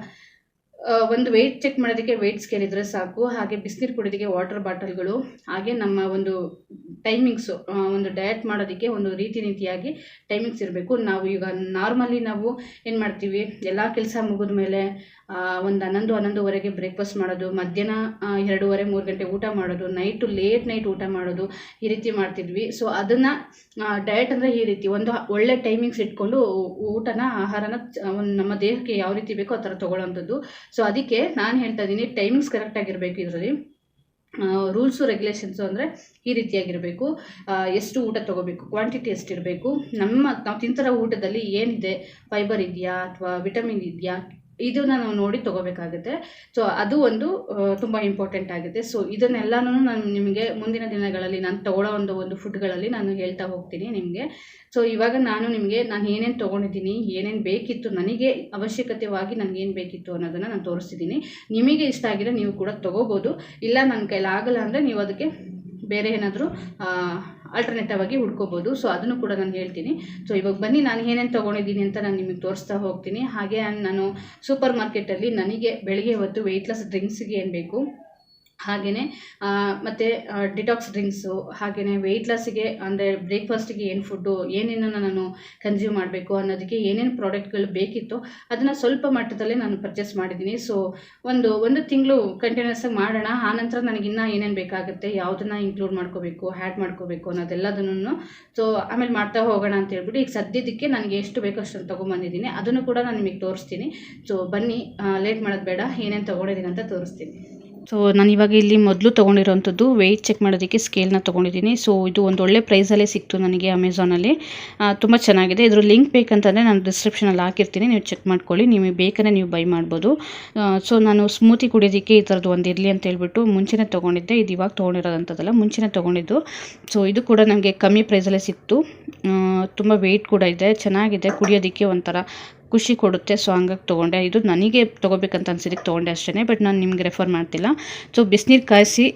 A: ಒಂದು ವೆಯ್ಟ್ ಚೆಕ್ ಮಾಡೋದಕ್ಕೆ ವೆಯ್ಟ್ ಸ್ಕೇಲ್ ಇದ್ದರೆ ಸಾಕು. ಹಾಗೆ ಬಿಸಿನೀರು ಕುಡಿಯೋದಕ್ಕೆ ವಾಟರ್ ಬಾಟಲ್ಗಳು ಹಾಗೆ ನಮ್ಮ ಒಂದು ಟೈಮಿಂಗ್ಸು ಒಂದು ಡಯಟ್ ಮಾಡೋದಕ್ಕೆ ಒಂದು ರೀತಿ ನೀತಿಯಾಗಿ ಟೈಮಿಂಗ್ಸ್ ಇರಬೇಕು. ನಾವು ಈಗ ನಾರ್ಮಲಿ ನಾವು ಏನು ಮಾಡ್ತೀವಿ, ಎಲ್ಲ ಕೆಲಸ ಮುಗಿದ ಮೇಲೆ ಒಂದು ಹನ್ನೊಂದು, ಹನ್ನೊಂದುವರೆಗೆ ಬ್ರೇಕ್ಫಾಸ್ಟ್ ಮಾಡೋದು, ಮಧ್ಯಾಹ್ನ ಎರಡೂವರೆ, ಮೂರು ಗಂಟೆ ಊಟ ಮಾಡೋದು ನೈಟು ಲೇಟ್ ನೈಟ್ ಊಟ ಮಾಡೋದು ಈ ರೀತಿ ಮಾಡ್ತಿದ್ವಿ. ಸೊ ಅದನ್ನು ಡಯಟ್ ಅಂದರೆ ಈ ರೀತಿ ಒಂದು ಒಳ್ಳೆ ಟೈಮಿಂಗ್ಸ್ ಇಟ್ಕೊಂಡು ಊಟನ, ಆಹಾರನ ನಮ್ಮ ದೇಹಕ್ಕೆ ಯಾವ ರೀತಿ ಬೇಕೋ ಆ ಥರ ತೊಗೊಳ್ಳೋಂಥದ್ದು. ಸೊ ಅದಕ್ಕೆ ನಾನು ಹೇಳ್ತಾ ಇದ್ದೀನಿ ಟೈಮಿಂಗ್ಸ್ ಕರೆಕ್ಟಾಗಿರಬೇಕು ಇದರಲ್ಲಿ. ರೂಲ್ಸು ರೆಗ್ಯುಲೇಷನ್ಸು ಅಂದರೆ ಈ ರೀತಿಯಾಗಿರಬೇಕು ಎಷ್ಟು ಊಟ ತೊಗೋಬೇಕು ಕ್ವಾಂಟಿಟಿ ಎಷ್ಟಿರಬೇಕು. ನಮ್ಮ, ನಾವು ತಿಂತಿರೋ ಊಟದಲ್ಲಿ ಏನಿದೆ? ಫೈಬರ್ ಇದೆಯಾ ಅಥವಾ ವಿಟಮಿನ್ ಇದೆಯಾ? ಇದನ್ನ ನಾವು ನೋಡಿ ತಗೋಬೇಕಾಗುತ್ತೆ. ಸೊ ಅದು ಒಂದು ತುಂಬ ಇಂಪಾರ್ಟೆಂಟ್ ಆಗುತ್ತೆ. ಸೊ ಇದನ್ನೆಲ್ಲನೂ ನಾನು ನಿಮಗೆ ಮುಂದಿನ ದಿನಗಳಲ್ಲಿ ನಾನು ತಗೊಳ್ಳೋ ಒಂದು ಒಂದು ಫುಡ್ಗಳಲ್ಲಿ ನಾನು ಹೇಳ್ತಾ ಹೋಗ್ತೀನಿ ನಿಮಗೆ. ಸೊ ಇವಾಗ ನಾನು ನಿಮಗೆ ನಾನು ಏನೇನು ತೊಗೊಂಡಿದ್ದೀನಿ, ಏನೇನು ಬೇಕಿತ್ತು, ನನಗೆ ಅವಶ್ಯಕತೆವಾಗಿ ನನಗೇನು ಬೇಕಿತ್ತು ಅನ್ನೋದನ್ನು ನಾನು ತೋರಿಸ್ತಿದ್ದೀನಿ. ನಿಮಗೆ ಇಷ್ಟ ಆಗಿದ್ರೆ ನೀವು ಕೂಡ ತೊಗೋಬೋದು. ಇಲ್ಲ ನನ್ನ ಕೈಲಾಗಲ್ಲ ಅಂದರೆ ನೀವು ಅದಕ್ಕೆ ಬೇರೆ ಏನಾದರೂ ಆಲ್ಟರ್ನೇಟಿವ್ ಆಗಿ ಹುಡ್ಕೋಬೋದು. ಸೊ ಅದನ್ನು ಕೂಡ ನಾನು ಹೇಳ್ತೀನಿ. ಸೊ ಇವಾಗ ಬನ್ನಿ, ನಾನು ಏನೇನು ತೊಗೊಂಡಿದ್ದೀನಿ ಅಂತ ನಾನು ನಿಮಗೆ ತೋರಿಸ್ತಾ ಹೋಗ್ತೀನಿ. ಹಾಗೆ, ನಾನು ಸೂಪರ್ ಮಾರ್ಕೆಟಲ್ಲಿ ನನಗೆ ಬೆಳಿಗ್ಗೆ ಹೊತ್ತು ವೆಯ್ಟ್ಲೆಸ್ ಡ್ರಿಂಕ್ಸ್ಗೆ ಏನು ಬೇಕು? ಹಾಗೆಯೇ ಮತ್ತು ಡಿಟಾಕ್ಸ್ ಡ್ರಿಂಕ್ಸು ಹಾಗೆಯೇ ವೆಯ್ಟ್ ಲಾಸಿಗೆ ಅಂದರೆ ಬ್ರೇಕ್ಫಾಸ್ಟಿಗೆ ಏನು ಫುಡ್ಡು ಏನೇನು ನಾನು ಕನ್ಸ್ಯೂಮ್ ಮಾಡಬೇಕು ಅನ್ನೋದಕ್ಕೆ ಏನೇನು ಪ್ರಾಡಕ್ಟ್ಗಳು ಬೇಕಿತ್ತು ಅದನ್ನು ಸ್ವಲ್ಪ ಮಟ್ಟದಲ್ಲೇ ನಾನು ಪರ್ಚೇಸ್ ಮಾಡಿದ್ದೀನಿ. ಸೊ ಒಂದು ಒಂದು ತಿಂಗಳು ಕಂಟಿನ್ಯೂಸ್ ಆಗಿ ಮಾಡೋಣ ಆನಂತರ ನನಗಿನ್ನೂ ಏನೇನು ಬೇಕಾಗುತ್ತೆ, ಯಾವುದನ್ನು ಇನ್ಕ್ಲೂಡ್ ಮಾಡ್ಕೋಬೇಕು ಆ್ಯಡ್ ಮಾಡ್ಕೋಬೇಕು ಅನ್ನೋದೆಲ್ಲದನ್ನು ಸೊ ಆಮೇಲೆ ಮಾಡ್ತಾ ಹೋಗೋಣ ಅಂತ ಹೇಳ್ಬಿಟ್ಟು ಈಗ ಸದ್ಯದಕ್ಕೆ ನನಗೆ ಎಷ್ಟು ಬೇಕೋ ಅಷ್ಟನ್ನು ತೊಗೊಂಬಂದಿದ್ದೀನಿ. ಅದನ್ನು ಕೂಡ ನಾನು ನಿಮಗೆ ತೋರಿಸ್ತೀನಿ. ಸೊ ಬನ್ನಿ ಲೇಟ್ ಮಾಡೋದು ಬೇಡ, ಏನೇನು ತೊಗೊಂಡಿದ್ದೀನಿ ಅಂತ ತೋರಿಸ್ತೀನಿ. ಸೊ ನಾನು ಇವಾಗ ಇಲ್ಲಿ ಮೊದಲು ತೊಗೊಂಡಿರೋಂಥದ್ದು ವೆಯ್ಟ್ ಚೆಕ್ ಮಾಡೋದಕ್ಕೆ ಸ್ಕೇಲ್ನ ತೊಗೊಂಡಿದ್ದೀನಿ. ಸೊ ಇದು ಒಂದು ಒಳ್ಳೆ ಪ್ರೈಸಲ್ಲೇ ಸಿಕ್ತು ನನಗೆ ಅಮೆಝಾನಲ್ಲಿ ತುಂಬ ಚೆನ್ನಾಗಿದೆ. ಇದ್ರ ಲಿಂಕ್ ಬೇಕಂತಂದರೆ ನಾನು ಡಿಸ್ಕ್ರಿಪ್ಷನಲ್ಲಿ ಹಾಕಿರ್ತೀನಿ. ನೀವು ಚೆಕ್ ಮಾಡ್ಕೊಳ್ಳಿ. ನಿಮಗೆ ಬೇಕಂದರೆ ನೀವು ಬೈ ಮಾಡ್ಬೋದು. ಸೊ ನಾನು ಸ್ಮೂತಿ ಕುಡಿಯೋದಕ್ಕೆ ಈ ಥರದ್ದು ಒಂದು ಇರಲಿ ಅಂತ ಹೇಳ್ಬಿಟ್ಟು ಮುಂಚೆನೇ ತೊಗೊಂಡಿದ್ದೆ. ಇದು ಇವಾಗ ತೊಗೊಂಡಿರೋದಂಥದ್ದಲ್ಲ, ಮುಂಚೆನೇ ತೊಗೊಂಡಿದ್ದು. ಸೊ ಇದು ಕೂಡ ನನಗೆ ಕಮ್ಮಿ ಪ್ರೈಸಲ್ಲೇ ಸಿಕ್ತು. ತುಂಬ ವೆಯ್ಟ್ ಕೂಡ ಇದೆ. ಚೆನ್ನಾಗಿದೆ. ಕುಡಿಯೋದಕ್ಕೆ ಒಂಥರ ಖುಷಿ ಕೊಡುತ್ತೆ ಸೊ ಹಂಗಾಗಿ ತೊಗೊಂಡೆ. ಇದು ನನಗೆ ತೊಗೋಬೇಕಂತ ಅನ್ಸಿದ್ದಕ್ಕೆ ತೊಗೊಂಡೆ ಅಷ್ಟೇ ಬಟ್ ನಾನು ನಿಮ್ಗೆ ರೆಫರ್ ಮಾಡ್ತಿಲ್ಲ. ಸೊ ಬಿಸಿನೀರು ಕಾಯಿಸಿ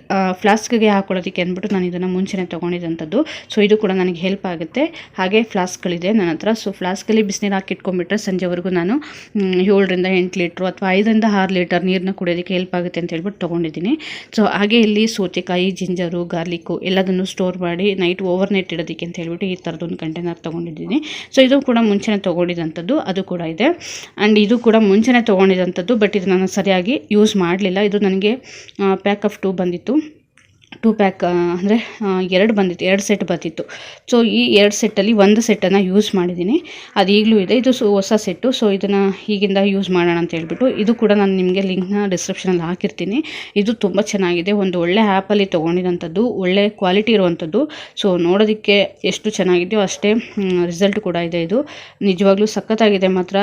A: ಫ್ಲಾಸ್ಕ್ಗೆ ಹಾಕೊಳ್ಳೋದಕ್ಕೆ ಅಂದ್ಬಿಟ್ಟು ನಾನು ಇದನ್ನು ಮುಂಚೆನೇ ತೊಗೊಂಡಿದ್ದಂಥದ್ದು. ಸೊ ಇದು ಕೂಡ ನನಗೆ ಹೆಲ್ಪ್ ಆಗುತ್ತೆ. ಹಾಗೆ ಫ್ಲಾಸ್ಕ್ಗಳಿದೆ ನನ್ನ ಹತ್ರ. ಸೊ ಫ್ಲಾಸ್ಕಲ್ಲಿ ಬಿಸಿನೀರು ಹಾಕಿ ಇಟ್ಕೊಂಡ್ಬಿಟ್ರೆ ಸಂಜೆವರೆಗೂ ನಾನು ಏಳರಿಂದ ಎಂಟು ಲೀಟ್ರು ಅಥವಾ ಐದರಿಂದ ಆರು ಲೀಟರ್ ನೀರನ್ನ ಕುಡಿಯೋದಕ್ಕೆ ಹೆಲ್ಪ್ ಆಗುತ್ತೆ ಅಂತ ಹೇಳ್ಬಿಟ್ಟು ತೊಗೊಂಡಿದ್ದೀನಿ. ಸೊ ಹಾಗೆ ಇಲ್ಲಿ ಸೋತೆಕಾಯಿ, ಜಿಂಜರು, ಗಾರ್ಲಿಕ್ಕು ಎಲ್ಲದನ್ನು ಸ್ಟೋರ್ ಮಾಡಿ ನೈಟ್ ಓವರ್ ನೈಟ್ ಇಡೋದಕ್ಕೆ ಅಂತ ಹೇಳ್ಬಿಟ್ಟು ಈ ಥರದೊಂದು ಕಂಟೈನರ್ ತೊಗೊಂಡಿದ್ದೀನಿ. ಸೊ ಇದು ಕೂಡ ಮುಂಚೆನೇ ತೊಗೊಂಡಿದ್ದಂಥದ್ದು. ಅದು ಕೂಡ ಇದೆ. ಆ್ಯಂಡ್ ಇದು ಕೂಡ ಮುಂಚೆನೇ ತೊಗೊಂಡಿದ್ದಂಥದ್ದು ಬಟ್ ಇದು ನಾನು ಸರಿಯಾಗಿ ಯೂಸ್ ಮಾಡಲಿಲ್ಲ. ಇದು ನನಗೆ ಪ್ಯಾಕ್ ಆಫ್ ಟೂ ಬಂದಿತ್ತು. ಟೂ ಪ್ಯಾಕ್ ಅಂದರೆ ಎರಡು ಬಂದಿತ್ತು, ಎರಡು ಸೆಟ್ ಬಂದಿತ್ತು ಸೊ ಈ ಎರಡು ಸೆಟ್ಟಲ್ಲಿ ಒಂದು ಸೆಟ್ಟನ್ನು ಯೂಸ್ ಮಾಡಿದ್ದೀನಿ ಅದು ಈಗಲೂ ಇದೆ. ಇದು ಹೊಸ ಸೆಟ್ಟು ಸೊ ಇದನ್ನು ಈಗಿಂದ ಯೂಸ್ ಮಾಡೋಣ ಅಂತ ಹೇಳ್ಬಿಟ್ಟು, ಇದು ಕೂಡ ನಾನು ನಿಮಗೆ ಲಿಂಕ್ನ ಡಿಸ್ಕ್ರಿಪ್ಷನಲ್ಲಿ ಹಾಕಿರ್ತೀನಿ. ಇದು ತುಂಬ ಚೆನ್ನಾಗಿದೆ. ಒಂದು ಒಳ್ಳೆ ಆ್ಯಪಲ್ಲಿ ತೊಗೊಂಡಿರೋಂಥದ್ದು, ಒಳ್ಳೆ ಕ್ವಾಲಿಟಿ ಇರುವಂಥದ್ದು. ಸೊ ನೋಡೋದಕ್ಕೆ ಎಷ್ಟು ಚೆನ್ನಾಗಿದೆಯೋ ಅಷ್ಟೇ ರಿಸಲ್ಟ್ ಕೂಡ ಇದೆ ಇದು. ನಿಜವಾಗ್ಲೂ ಸಖತ್ತಾಗಿದೆ. ಮಾತ್ರ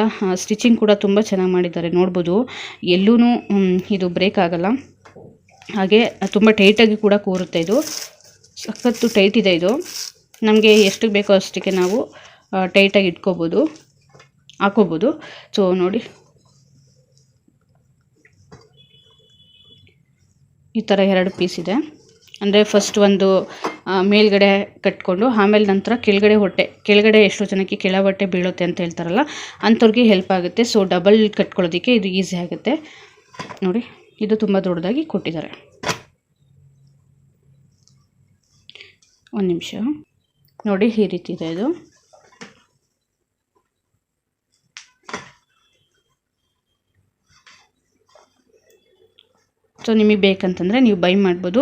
A: ಸ್ಟಿಚಿಂಗ್ ಕೂಡ ತುಂಬ ಚೆನ್ನಾಗಿ ಮಾಡಿದ್ದಾರೆ. ನೋಡ್ಬೋದು. ಎಲ್ಲೂ ಇದು ಬ್ರೇಕ್ ಆಗಲ್ಲ. ಹಾಗೆ ತುಂಬ ಟೈಟಾಗಿ ಕೂಡ ಕೂರುತ್ತೆ ಇದು. ಸಖತ್ತು ಟೈಟ್ ಇದೆ ಇದು. ನಮಗೆ ಎಷ್ಟು ಬೇಕೋ ಅಷ್ಟಕ್ಕೆ ನಾವು ಟೈಟಾಗಿ ಇಟ್ಕೋಬೋದು, ಹಾಕೋಬೋದು. ಸೊ ನೋಡಿ. ಈ ಥರ ಎರಡು ಪೀಸ್ ಇದೆ. ಅಂದರೆ ಫಸ್ಟ್ ಒಂದು ಮೇಲ್ಗಡೆ ಕಟ್ಕೊಂಡು, ಆಮೇಲೆ ನಂತರ ಕೆಳಗಡೆ ಹೊಟ್ಟೆ, ಕೆಳಗಡೆ ಎಷ್ಟೋ ಜನಕ್ಕೆ ಕೆಳ ಹೊಟ್ಟೆ ಬೀಳುತ್ತೆ ಅಂತ ಹೇಳ್ತಾರಲ್ಲ, ಅಂಥವ್ರಿಗೆ ಹೆಲ್ಪ್ ಆಗುತ್ತೆ. ಸೊ ಡಬಲ್ ಕಟ್ಕೊಳ್ಳೋದಕ್ಕೆ ಇದು ಈಸಿ ಆಗುತ್ತೆ. ನೋಡಿ. ಇದು ತುಂಬ ದೊಡ್ಡದಾಗಿ ಕೊಟ್ಟಿದ್ದಾರೆ. ಒಂದು ನಿಮಿಷ. ನೋಡಿ ಈ ರೀತಿ ಇದೆ ಇದು. ಸೊ ನಿಮಗೆ ಬೇಕಂತಂದರೆ ನೀವು ಬೈ ಮಾಡ್ಬೋದು.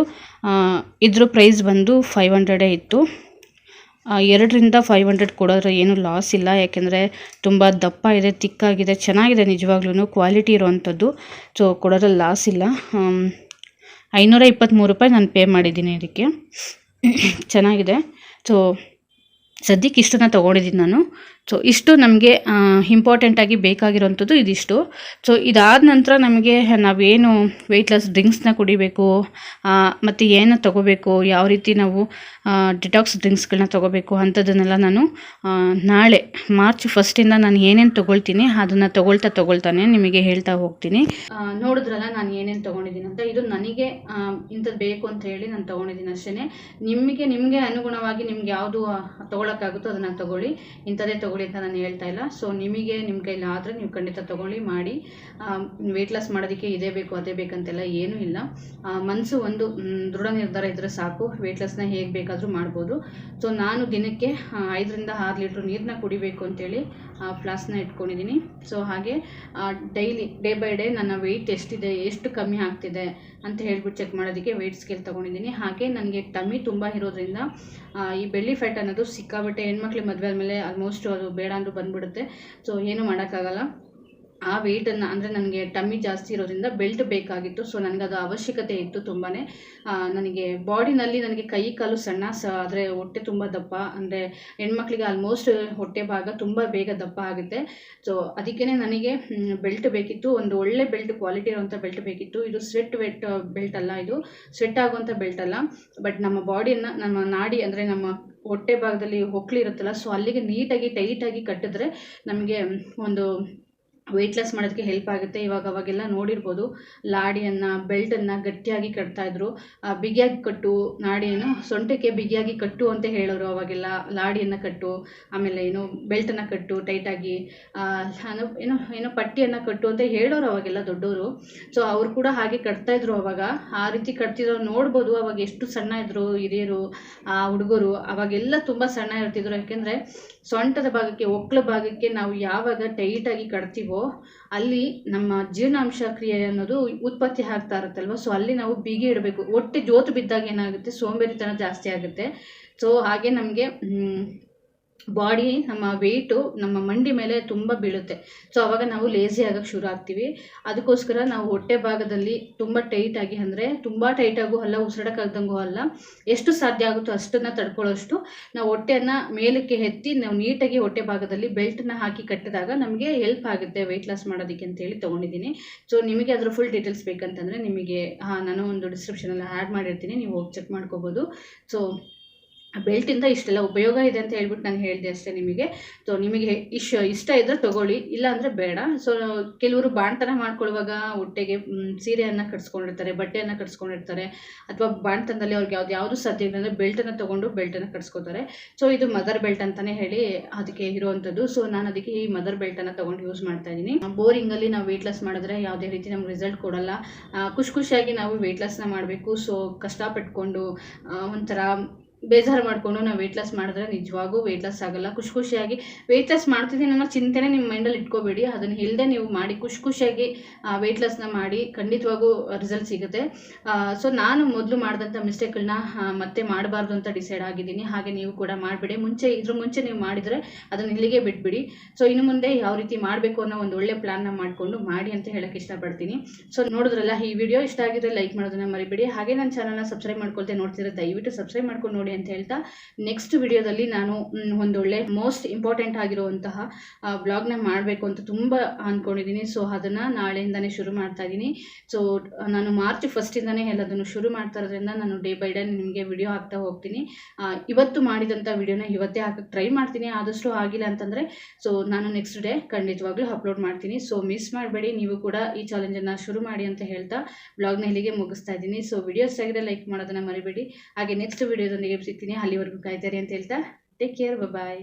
A: ಇದ್ರ ಪ್ರೈಸ್ ಬಂದು ಫೈವ್ ಹಂಡ್ರೆಡೇ ಇತ್ತು. ಎರಡರಿಂದ ಫೈವ್ ಹಂಡ್ರೆಡ್ ಕೊಡೋದ್ರೆ ಏನು ಲಾಸ್ ಇಲ್ಲ. ಯಾಕೆಂದರೆ ತುಂಬ ದಪ್ಪ ಇದೆ, ತಿಕ್ಕಾಗಿದೆ, ಚೆನ್ನಾಗಿದೆ ನಿಜವಾಗ್ಲೂ ಕ್ವಾಲಿಟಿ ಇರೋವಂಥದ್ದು. ಸೊ ಕೊಡೋದ್ರಲ್ಲಿ ಲಾಸ್ ಇಲ್ಲ. ಐನೂರ ಇಪ್ಪತ್ತ್ಮೂರು ರೂಪಾಯಿ ನಾನು ಪೇ ಮಾಡಿದ್ದೀನಿ ಇದಕ್ಕೆ. ಚೆನ್ನಾಗಿದೆ. ಸೊ ಸದ್ಯಕ್ಕೆ ಇಷ್ಟನ್ನು ತೊಗೊಂಡಿದ್ದೀನಿ ನಾನು. ಸೊ ಇಷ್ಟು ನಮಗೆ ಇಂಪಾರ್ಟೆಂಟಾಗಿ ಬೇಕಾಗಿರೋಂಥದ್ದು ಇದಿಷ್ಟು. ಸೊ ಇದಾದ ನಂತರ ನಮಗೆ ನಾವೇನು ವೆಯ್ಟ್ ಲಾಸ್ ಡ್ರಿಂಕ್ಸ್ನ ಕುಡಿಬೇಕು ಮತ್ತು ಏನು ತೊಗೋಬೇಕು, ಯಾವ ರೀತಿ ನಾವು ಡಿಟಾಕ್ಸ್ ಡ್ರಿಂಕ್ಸ್ಗಳನ್ನ ತೊಗೋಬೇಕು ಅಂಥದ್ದನ್ನೆಲ್ಲ ನಾನು ನಾಳೆ ಮಾರ್ಚ್ ಫಸ್ಟಿಂದ ನಾನು ಏನೇನು ತೊಗೊಳ್ತೀನಿ, ಅದನ್ನು ತೊಗೊಳ್ತಾ ತೊಗೊಳ್ತಾನೆ ನಿಮಗೆ ಹೇಳ್ತಾ ಹೋಗ್ತೀನಿ. ನೋಡಿದ್ರಲ್ಲ ನಾನು ಏನೇನು ತೊಗೊಂಡಿದ್ದೀನಿ ಅಂತ. ಇದು ನನಗೆ ಇಂಥದ್ದು ಬೇಕು ಅಂತ ಹೇಳಿ ನಾನು ತೊಗೊಂಡಿದ್ದೀನಿ ಅಷ್ಟೇ ನಿಮಗೆ ನಿಮಗೆ ಅನುಗುಣವಾಗಿ ನಿಮ್ಗೆ ಯಾವುದು ತೊಗೊಳಕ್ಕಾಗುತ್ತೋ ಅದನ್ನು ತೊಗೊಳ್ಳಿ. ಇಂಥದ್ದೇ ತೊಗೊಳ್ಳಿ ಅಂತ ನಾನು ಹೇಳ್ತಾ ಇಲ್ಲ. ಸೊ ನಿಮಗೆ ನಿಮ್ಮ ಕೈಲಿ ಆದರೆ ನೀವು ಖಂಡಿತ ತೊಗೊಳ್ಳಿ, ಮಾಡಿ. ವೆಯ್ಟ್ ಲಾಸ್ ಮಾಡೋದಕ್ಕೆ ಇದೇ ಬೇಕು, ಅದೇ ಬೇಕಂತೆಲ್ಲ ಏನೂ ಇಲ್ಲ. ಮನಸ್ಸು ಒಂದು ದೃಢ ನಿರ್ಧಾರ ಇದ್ದರೆ ಸಾಕು. ವೆಯ್ಟ್ ಲಾಸ್ನ ಹೇಗೆ ಬೇಕಾದರೂ ಮಾಡ್ಬೋದು. ಸೊ ನಾನು ದಿನಕ್ಕೆ ಐದರಿಂದ ಆರು ಲೀಟ್ರ್ ನೀರನ್ನ ಕುಡಿಬೇಕು ಅಂತೇಳಿ ಫ್ಲಾಸ್ನ ಇಟ್ಕೊಂಡಿದ್ದೀನಿ ಸೊ ಹಾಗೆ ಡೈಲಿ ಡೇ ಬೈ ಡೇ ನನ್ನ ವೆಯ್ಟ್ ಎಷ್ಟಿದೆ, ಎಷ್ಟು ಕಮ್ಮಿ ಆಗ್ತಿದೆ ಅಂತ ಹೇಳ್ಬಿಟ್ಟು ಚೆಕ್ ಮಾಡೋದಕ್ಕೆ ವೆಯ್ಟ್ ಸ್ಕೇಲ್ ತೊಗೊಂಡಿದ್ದೀನಿ ಹಾಗೆ ನನಗೆ ಟಮ್ಮಿ ತುಂಬ ಇರೋದ್ರಿಂದ ಈ ಬೆಳ್ಳಿ ಫ್ಯಾಟ್ ಅನ್ನೋದು ಸಿಕ್ಕಾಬಟ್ಟೆ ಹೆಣ್ಮಕ್ಳಿಗೆ ಮದುವೆ ಆದಮೇಲೆ ಆಲ್ಮೋಸ್ಟ್ ಅದು ಬೇಡ ಅಂದರೂ ಬಂದ್ಬಿಡುತ್ತೆ. ಸೊ ಏನೂ ಮಾಡೋಕ್ಕಾಗಲ್ಲ. ಆ ವೆಯ್ಟನ್ನು ಅಂದರೆ ನನಗೆ ಟಮ್ಮಿ ಜಾಸ್ತಿ ಇರೋದ್ರಿಂದ ಬೆಲ್ಟ್ ಬೇಕಾಗಿತ್ತು. ಸೊ ಅದು ಅವಶ್ಯಕತೆ ಇತ್ತು ತುಂಬಾ ನನಗೆ ಬಾಡಿನಲ್ಲಿ ನನಗೆ ಕೈ ಕಾಲು ಸಣ್ಣ ಸ, ಆದರೆ ಹೊಟ್ಟೆ ತುಂಬ ದಪ್ಪ. ಅಂದರೆ ಹೆಣ್ಮಕ್ಳಿಗೆ ಆಲ್ಮೋಸ್ಟ್ ಹೊಟ್ಟೆ ಭಾಗ ತುಂಬ ಬೇಗ ದಪ್ಪ ಆಗುತ್ತೆ. ಸೊ ಅದಕ್ಕೇ ನನಗೆ ಬೆಲ್ಟ್ ಬೇಕಿತ್ತು. ಒಂದು ಒಳ್ಳೆ ಬೆಲ್ಟ್ ಕ್ವಾಲಿಟಿ ಇರುವಂಥ ಬೆಲ್ಟ್ ಬೇಕಿತ್ತು. ಇದು ಸ್ವೆಟ್ ವೆಟ್ ಬೆಲ್ಟ್ ಅಲ್ಲ ಇದು. ಸ್ವೆಟ್ ಆಗುವಂಥ ಬೆಲ್ಟ್ ಅಲ್ಲ. ಬಟ್ ನಮ್ಮ ಬಾಡಿಯನ್ನು ನಮ್ಮ ನಾಡಿ ಅಂದರೆ ನಮ್ಮ ಹೊಟ್ಟೆ ಭಾಗದಲ್ಲಿ ಹೊಕ್ಳಿರುತ್ತಲ್ಲ ಸೊ ಅಲ್ಲಿಗೆ ನೀಟಾಗಿ ಟೈಟಾಗಿ ಕಟ್ಟಿದ್ರೆ ನಮಗೆ ಒಂದು ವೆಯ್ಟ್ ಲಾಸ್ ಮಾಡೋದಕ್ಕೆ ಹೆಲ್ಪ್ ಆಗುತ್ತೆ. ಇವಾಗ ಅವಾಗೆಲ್ಲ ನೋಡಿರ್ಬೋದು, ಲಾಡಿಯನ್ನು, ಬೆಲ್ಟನ್ನು ಗಟ್ಟಿಯಾಗಿ ಕಟ್ತಾಯಿದ್ರು ಬಿಗಿಯಾಗಿ ಕಟ್ಟು, ನಾಡಿಯನ್ನು ಸೊಂಟಕ್ಕೆ ಬಿಗಿಯಾಗಿ ಕಟ್ಟು ಅಂತ ಹೇಳೋರು ಅವಾಗೆಲ್ಲ. ಲಾಡಿಯನ್ನು ಕಟ್ಟು, ಆಮೇಲೆ ಏನು ಬೆಲ್ಟನ್ನು ಕಟ್ಟು ಟೈಟಾಗಿ ಏನೋ ಏನೋ ಪಟ್ಟಿಯನ್ನು ಕಟ್ಟು ಅಂತ ಹೇಳೋರು ಅವಾಗೆಲ್ಲ ದೊಡ್ಡವರು ಸೊ ಅವರು ಕೂಡ ಹಾಗೆ ಕಟ್ತಾಯಿದ್ರು ಅವಾಗ. ಆ ರೀತಿ ಕಟ್ತಿದ್ರು, ನೋಡ್ಬೋದು ಅವಾಗ ಎಷ್ಟು ಸಣ್ಣ ಇದ್ರು, ಹಿರಿಯರು, ಆ, ಹುಡುಗರು. ಅವಾಗೆಲ್ಲ ತುಂಬ ಸಣ್ಣ ಇರ್ತಿದ್ರು. ಯಾಕೆಂದರೆ ಸೊಂಟದ ಭಾಗಕ್ಕೆ ಒಕ್ಕಲ ಭಾಗಕ್ಕೆ ನಾವು ಯಾವಾಗ ಟೈಟಾಗಿ ಕಟ್ತೀವೋ ಅಲ್ಲಿ ನಮ್ಮ ಜೀರ್ಣಾಂಶ ಕ್ರಿಯೆ ಅನ್ನೋದು ಉತ್ಪತ್ತಿ ಆಗ್ತಾ ಇರುತ್ತಲ್ವ? ಸೊ ಅಲ್ಲಿ ನಾವು ಬಿಗಿ ಇಡಬೇಕು. ಒಟ್ಟೆ ಜೋತು ಬಿದ್ದಾಗ ಏನಾಗುತ್ತೆ? ಸೋಂಬೇರಿತನ ಜಾಸ್ತಿ ಆಗುತ್ತೆ. ಸೊ ಹಾಗೆ ನಮಗೆ ಬಾಡಿ ನಮ್ಮ ವೆಯ್ಟು ನಮ್ಮ ಮಂಡಿ ಮೇಲೆ ತುಂಬ ಬೀಳುತ್ತೆ. ಸೊ ಅವಾಗ ನಾವು ಲೇಸಿ ಆಗೋಕ್ಕೆ ಶುರು ಆಗ್ತೀವಿ. ಅದಕ್ಕೋಸ್ಕರ ನಾವು ಹೊಟ್ಟೆ ಭಾಗದಲ್ಲಿ ತುಂಬ ಟೈಟಾಗಿ ಅಂದರೆ ತುಂಬ ಟೈಟಾಗೂ ಅಲ್ಲ ಉಸಿರಾಡೋಕ್ಕಾಗ್ದಂಗೂ ಅಲ್ಲ, ಎಷ್ಟು ಸಾಧ್ಯ ಆಗುತ್ತೋ ಅಷ್ಟನ್ನು ತಡ್ಕೊಳ್ಳೋಷ್ಟು ನಾವು ಹೊಟ್ಟೆಯನ್ನು ಮೇಲಕ್ಕೆ ಎತ್ತಿ ನಾವು ನೀಟಾಗಿ ಹೊಟ್ಟೆ ಭಾಗದಲ್ಲಿ ಬೆಲ್ಟನ್ನ ಹಾಕಿ ಕಟ್ಟಿದಾಗ ನಮಗೆ ಹೆಲ್ಪ್ ಆಗುತ್ತೆ ವೆಯ್ಟ್ ಲಾಸ್ ಮಾಡೋದಕ್ಕೆ ಅಂತೇಳಿ ತೊಗೊಂಡಿದ್ದೀನಿ. ಸೊ ನಿಮಗೆ ಅದರ ಫುಲ್ ಡೀಟೇಲ್ಸ್ ಬೇಕಂತಂದರೆ ನಿಮಗೆ ನಾನು ಒಂದು ಡಿಸ್ಕ್ರಿಪ್ಷನಲ್ಲಿ ಆ್ಯಡ್ ಮಾಡಿರ್ತೀನಿ. ನೀವು ಹೋಗಿ ಚೆಕ್ ಮಾಡ್ಕೋಬೋದು. ಸೊ ಬೆಲ್ಟಿಂದ ಇಷ್ಟೆಲ್ಲ ಉಪಯೋಗ ಇದೆ ಅಂತ ಹೇಳ್ಬಿಟ್ಟು ನಾನು ಹೇಳಿದೆ ಅಷ್ಟೇ ನಿಮಗೆ. ಸೊ ನಿಮಗೆ ಇಶ್, ಇಷ್ಟ ಇದ್ದರೆ ತೊಗೊಳ್ಳಿ ಇಲ್ಲ ಅಂದರೆ ಬೇಡ. ಸೊ ಕೆಲವರು ಬಾಣ್ತನ ಮಾಡ್ಕೊಳ್ಳುವಾಗ ಹೊಟ್ಟೆಗೆ ಸೀರೆಯನ್ನು ಕಟ್ಸ್ಕೊಂಡಿರ್ತಾರೆ, ಬಟ್ಟೆಯನ್ನು ಕಟ್ಸ್ಕೊಂಡಿರ್ತಾರೆ, ಅಥವಾ ಬಾಣ್ತನದಲ್ಲಿ ಅವ್ರಿಗೆ ಯಾವ್ದು, ಯಾವುದು ಸಾಧ್ಯ ಇಲ್ಲ ಅಂದರೆ ಬೆಲ್ಟನ್ನು ತೊಗೊಂಡು ಬೆಲ್ಟನ್ನು ಕಟ್ಸ್ಕೊತಾರೆ. ಸೊ ಇದು ಮದರ್ ಬೆಲ್ಟ್ ಅಂತಲೇ ಹೇಳಿ ಅದಕ್ಕೆ ಇರುವಂಥದ್ದು. ಸೊ ನಾನು ಅದಕ್ಕೆ ಈ ಮದರ್ ಬೆಲ್ಟನ್ನು ತೊಗೊಂಡು ಯೂಸ್ ಮಾಡ್ತಾ ಇದ್ದೀನಿ. ಬೋರಿಂಗಲ್ಲಿ ನಾವು ವೆಯ್ಟ್ ಲಾಸ್ ಮಾಡಿದ್ರೆ ಯಾವುದೇ ರೀತಿ ನಮ್ಗೆ ರಿಸಲ್ಟ್ ಕೊಡಲ್ಲ. ಖುಷಿ ಖುಷಿಯಾಗಿ ನಾವು ವೆಯ್ಟ್ ಲಾಸ್ನ ಮಾಡಬೇಕು. ಸೊ ಕಷ್ಟಪಟ್ಕೊಂಡು ಒಂಥರ ಬೇಜಾರು ಮಾಡಿಕೊಂಡು ನಾವು ವೆಯ್ಟ್ ಲಾಸ್ ಮಾಡಿದ್ರೆ ನಿಜವಾಗೂ ವೆಯ್ಟ್ ಲಾಸ್ ಆಗಲ್ಲ. ಖುಷಿ ಖುಷಿಯಾಗಿ ವೆಯ್ಟ್ ಲಾಸ್ ಮಾಡ್ತಿದ್ದೀನಿ ಅನ್ನೋ ಚಿಂತೆನೇ ನಿಮ್ಮ ಮೈಂಡಲ್ಲಿ ಇಟ್ಕೋಬೇಡಿ. ಅದನ್ನು ಇಲ್ಲದೆ ನೀವು ಮಾಡಿ, ಖುಷಿ ಖುಷಿಯಾಗಿ ವೆಯ್ಟ್ ಲಾಸ್ನ ಮಾಡಿ ಖಂಡಿತವಾಗೂ ರಿಸಲ್ಟ್ ಸಿಗುತ್ತೆ. ಸೊ ನಾನು ಮೊದಲು ಮಾಡಿದಂಥ ಮಿಸ್ಟೇಕ್ಗಳನ್ನ ಮತ್ತೆ ಮಾಡಬಾರ್ದು ಅಂತ ಡಿಸೈಡ್ ಆಗಿದ್ದೀನಿ. ಹಾಗೆ ನೀವು ಕೂಡ ಮಾಡಬೇಡಿ. ಮುಂಚೆ, ಇದ್ರ ಮುಂಚೆ ನೀವು ಮಾಡಿದರೆ ಅದನ್ನು ಇಲ್ಲಿಗೆ ಬಿಟ್ಬಿಡಿ. ಸೊ ಇನ್ನು ಮುಂದೆ ಯಾವ ರೀತಿ ಮಾಡಬೇಕು ಅನ್ನೋ ಒಂದು ಒಳ್ಳೆ ಪ್ಲಾನ್ನ ಮಾಡಿಕೊಂಡು ಮಾಡಿ ಅಂತ ಹೇಳೋಕ್ಕೆ ಇಷ್ಟಪಡ್ತೀನಿ. ಸೊ ನೋಡಿದ್ರಲ್ಲ, ಈ ವಿಡಿಯೋ ಇಷ್ಟ ಆಗಿದ್ರೆ ಲೈಕ್ ಮಾಡೋದನ್ನ ಮರಿಬೇಡಿ. ಹಾಗೆ ನನ್ನ ಚಾನಲ್ನ ಸಬ್ಸ್ಕ್ರೈಬ್ ಮಾಡ್ಕೊಳ್ತೇನೆ ನೋಡ್ತಿದ್ರೆ ದಯವಿಟ್ಟು ಸಬ್ಸ್ಕ್ರೈಬ್ ಮಾಡ್ಕೊಂಡು ನೋಡಿ. ಅಂತ ಹೇಳ್ತಾ ನೆಕ್ಸ್ಟ್ ವಿಡಿಯೋದಲ್ಲಿ ನಾನು ಒಂದೊಳ್ಳೆ ಮೋಸ್ಟ್ ಇಂಪಾರ್ಟೆಂಟ್ ಆಗಿರುವಂತಹ ಬ್ಲಾಗ್ನ ಮಾಡಬೇಕು ಅಂತ ತುಂಬ ಅಂದ್ಕೊಂಡಿದ್ದೀನಿ ಸೊ ಅದನ್ನು ನಾಳೆಯಿಂದನೇ ಶುರು ಮಾಡ್ತಾ ಇದ್ದೀನಿ ಸೊ ನಾನು ಮಾರ್ಚ್ ಫಸ್ಟಿಂದನೇ ಎಲ್ಲದನ್ನು ಶುರು ಮಾಡ್ತಾ ಇರೋದ್ರಿಂದ ನಾನು ಡೇ ಬೈ ಡೇ ನಿಮಗೆ ವಿಡಿಯೋ ಹಾಕ್ತಾ ಹೋಗ್ತೀನಿ. ಇವತ್ತು ಮಾಡಿದಂಥ ವಿಡಿಯೋನ ಇವತ್ತೇ ಹಾಕಕ್ಕೆ ಟ್ರೈ ಮಾಡ್ತೀನಿ. ಆದಷ್ಟು ಆಗಿಲ್ಲ ಅಂತಂದರೆ ಸೊ ನಾನು ನೆಕ್ಸ್ಟ್ ಡೇ ಖಂಡಿತವಾಗ್ಲೂ ಅಪ್ಲೋಡ್ ಮಾಡ್ತೀನಿ. ಸೊ ಮಿಸ್ ಮಾಡಬೇಡಿ. ನೀವು ಕೂಡ ಈ ಚಾಲೆಂಜನ್ನು ಶುರು ಮಾಡಿ ಅಂತ ಹೇಳ್ತಾ ಬ್ಲಾಗ್ನ ಇಲ್ಲಿಗೆ ಮುಗಿಸ್ತಾ ಇದ್ದೀನಿ ಸೊ ವಿಡಿಯೋಸ್ ಆಗಿದ್ರೆ ಲೈಕ್ ಮಾಡೋದನ್ನು ಮರಿಬೇಡಿ. ಹಾಗೆ ನೆಕ್ಸ್ಟ್ ವಿಡಿಯೋದೊಂದಿಗೆ ಸಿಗ್ತೀನಿ ಅಲ್ಲಿವರೆಗೂ ಕಾಯ್ತಾರೆ ಅಂತ ಹೇಳ್ತಾ ಟೇಕ್ ಕೇರ್ ಬಾಯ್